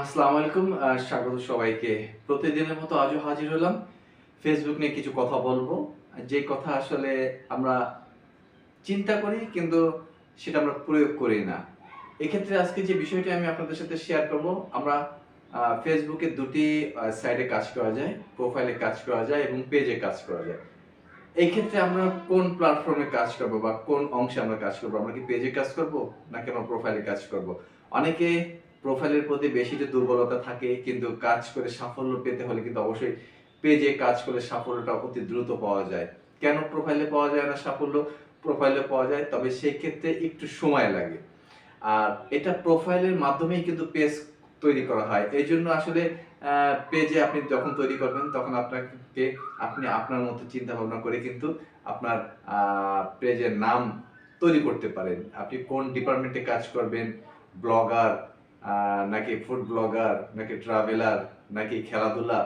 আসসালামু আলাইকুম স্বাগত সবাইকে। প্রতিদিনের মতো আজও হাজির হলাম। ফেসবুক নিয়ে কিছু কথা বলব। যে কথা আসলে আমরা চিন্তা করি, কিন্তু সেটা আমরা প্রয়োগ করি না। এক্ষেত্রে আজকে যে বিষয়টি আমি আপনাদের সাথে শেয়ার করব, আমরা ফেসবুকে দুটি সাইডে কাজ করা যায় প্রোফাইলে কাজ করা যায় এবং পেজে কাজ করা যায়। এই ক্ষেত্রে আমরা কোন প্ল্যাটফর্মে কাজ করব বা কোন অংশে আমরা কাজ করব? আমরা কি পেজে কাজ করব নাকি আমরা প্রোফাইলে কাজ করব? অনেকে প্রোফাইলের প্রতি বেশি যে দুর্বলতা থাকে, কিন্তু কাজ করে সাফল্য পেতে হলে কিন্তু অবশ্যই পেজে কাজ করে সাফল্যটা অতি দ্রুত পাওয়া যায়। কেন প্রোফাইলে পাওয়া যায় না সাফল্য? প্রোফাইলে পাওয়া যায়, তবে সেই ক্ষেত্রে একটু সময় লাগে। আর এটা প্রোফাইলের মাধ্যমেই কিন্তু পেজ তৈরি করা হয়। এই জন্য আসলে পেজে আপনি যখন তৈরি করবেন, তখন আপনাকে, আপনি আপনার মতো চিন্তা ভাবনা করে কিন্তু আপনার পেজের নাম তৈরি করতে পারেন। আপনি কোন ডিপার্টমেন্টে কাজ করবেন? ব্লগার নাকি ফুড ব্লগার নাকি ট্রাভেলার নাকি খেলাধুলা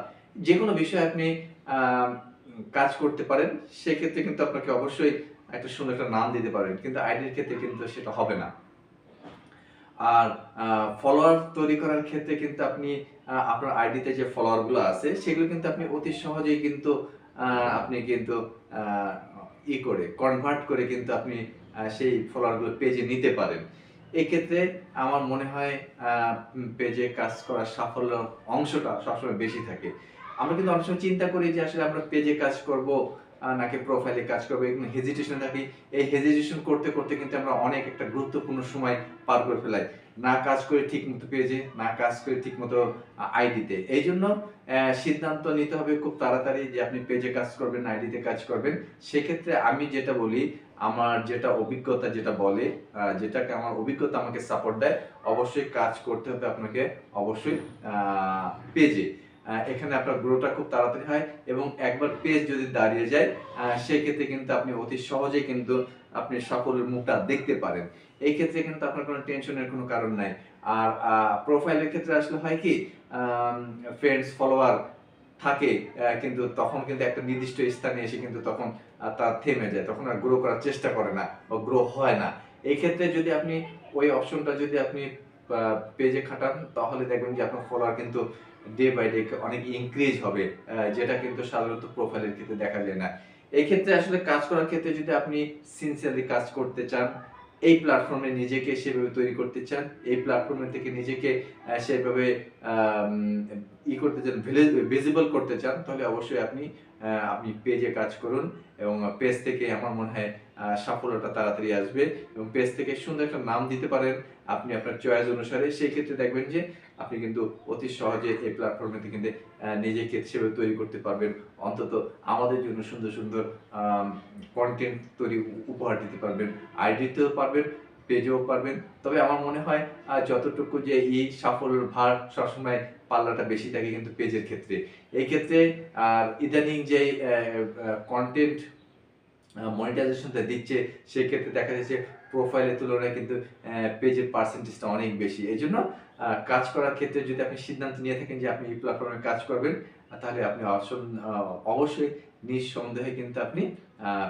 যে কোনো বিষয়ে আপনি কাজ করতে পারেন, সেক্ষেত্রে কিন্তু আপনাকে অবশ্যই একটা সুন্দর একটা নাম দিতে পারেন কিন্তু আইডির ক্ষেত্রে কিন্তু সেটা হবে না। আর ফলোয়ার তৈরি করার ক্ষেত্রে কিন্তু আপনি আপনার আইডিতে যে ফলোয়ারগুলো আছে, সেগুলো কিন্তু আপনি অতি সহজেই কিন্তু আপনি কিন্তু ই করে কনভার্ট করে কিন্তু আপনি সেই ফলোয়ারগুলো পেজে নিতে পারেন। এক্ষেত্রে আমার মনে হয় পেজে কাজ করার সাফল্য অংশটা সবসময় বেশি থাকে। আমরা কিন্তু অনেক সময় চিন্তা করি যে আসলে আমরা পেজে কাজ করব নাকি প্রোফাইলে কাজ করব হেজিটেশন থাকি এই হেজিটেশন করতে করতে কিন্তু আমরা অনেক একটা গুরুত্বপূর্ণ সময় পার করে ফেলাই। না কাজ করে ঠিক মতো পেজে না কাজ করে ঠিক মতো আইডিতে এই জন্য সিদ্ধান্ত নিতে হবে খুব তাড়াতাড়ি যে আপনি পেজে কাজ করবেন আইডিতে কাজ করবেন। সেক্ষেত্রে আমি যেটা বলি, আমার যেটা অভিজ্ঞতা যেটা বলে যেটাকে আমার অভিজ্ঞতা আমাকে সাপোর্ট দেয়, অবশ্যই কাজ করতে হবে আপনাকে, অবশ্যই পেজে এখানে আপনার গ্রোটা খুব তাড়াতাড়ি হয় এবং একবার পেজ যদি দাঁড়িয়ে যায় সেক্ষেত্রে কিন্তু আপনি অতি সহজে কিন্তু আপনি সকলের মুখটা দেখতে পারেন। এই ক্ষেত্রে কিন্তু আপনার কোনো টেনশনের কোনো কারণ নাই। আর প্রোফাইলের ক্ষেত্রে আসলে হয় কি ফ্রেন্ডস ফলোয়ার থাকে কিন্তু তখন কিন্তু একটা নির্দিষ্ট স্থানে এসে কিন্তু তখন তার থেমে যায়। তখন আর গ্রো করার চেষ্টা করে না বা গ্রো হয় না। এই ক্ষেত্রে যদি আপনি ওই অপশনটা যদি আপনি পেজে খাটান, তাহলে দেখবেন যে আপনার ফলোয়ার কিন্তু ডে বাই ডে অনেক ইনক্রিজ হবে যেটা কিন্তু সাধারণত প্রোফাইলের ক্ষেত্রে দেখা যায় না। এই ক্ষেত্রে আসলে কাজ করার ক্ষেত্রে যদি আপনি সিনসিয়ারলি কাজ করতে চান, এই প্ল্যাটফর্মে নিজেকে সেভাবে তৈরি করতে চান, এই প্ল্যাটফর্মে থেকে নিজেকে সেভাবে ই করতে চান ভিজিবল করতে চান তাহলে অবশ্যই আপনি আপনি পেজে কাজ করুন এবং পেজ থেকে আমার মনে হয় সাফল্যটা তাড়াতাড়ি আসবে এবং পেজ থেকে সুন্দর একটা নাম দিতে পারেন আপনি আপনার চয়েস অনুসারে। সেই ক্ষেত্রে দেখবেন যে আপনি কিন্তু অতি সহজে এই প্ল্যাটফর্মে কিন্তু, নিজেকে সেভাবে তৈরি করতে পারবেন। অন্তত আমাদের জন্য সুন্দর সুন্দর কন্টেন্ট তৈরি উপহার দিতে পারবেন। আইডিতেও পারবেন পেজেও পারবেন। তবে আমার মনে হয় যতটুকু যে এই সাফল্যের ভার সবসময় পাল্লাটা বেশি থাকে কিন্তু পেজের ক্ষেত্রে। এই ক্ষেত্রে, আর ইদানিং যে কন্টেন্ট মনিটাইজেশনটা দিচ্ছে সেক্ষেত্রে দেখা যাচ্ছে প্রোফাইলের তুলনায় কিন্তু পেজের পার্সেন্টেজটা অনেক বেশি। এই জন্য কাজ করার ক্ষেত্রে যদি আপনি সিদ্ধান্ত নিয়ে থাকেন যে আপনি এই প্ল্যাটফর্মে কাজ করবেন, তাহলে আপনি অবশ্যই নিঃসন্দেহে কিন্তু আপনি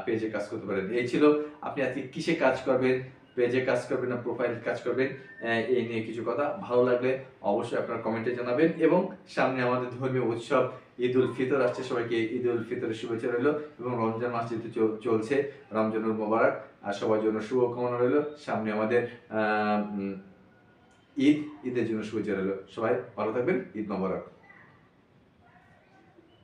পেজে কাজ করতে পারেন। এই ছিল, আপনি আজকে কিসে কাজ করবেন পেজে কাজ করবেন না প্রোফাইল কাজ করবেন এই নিয়ে কিছু কথা। ভালো লাগলে অবশ্যই আপনার কমেন্টে জানাবেন এবং সামনে আমাদের ধর্মীয় উৎসব, ঈদ উল ফিতর আসছে, সবাইকে ঈদ উল ফিতরের শুভেচ্ছা রইল এবং রমজান মাস যেহেতু চল- চলছে রমজানুল মোবারক, আর সবার জন্য শুভকামনা রইল। সামনে আমাদের ঈদ, ঈদের জন্য শুভেচ্ছা রইল। সবাই ভালো থাকবেন, ঈদ মোবারক।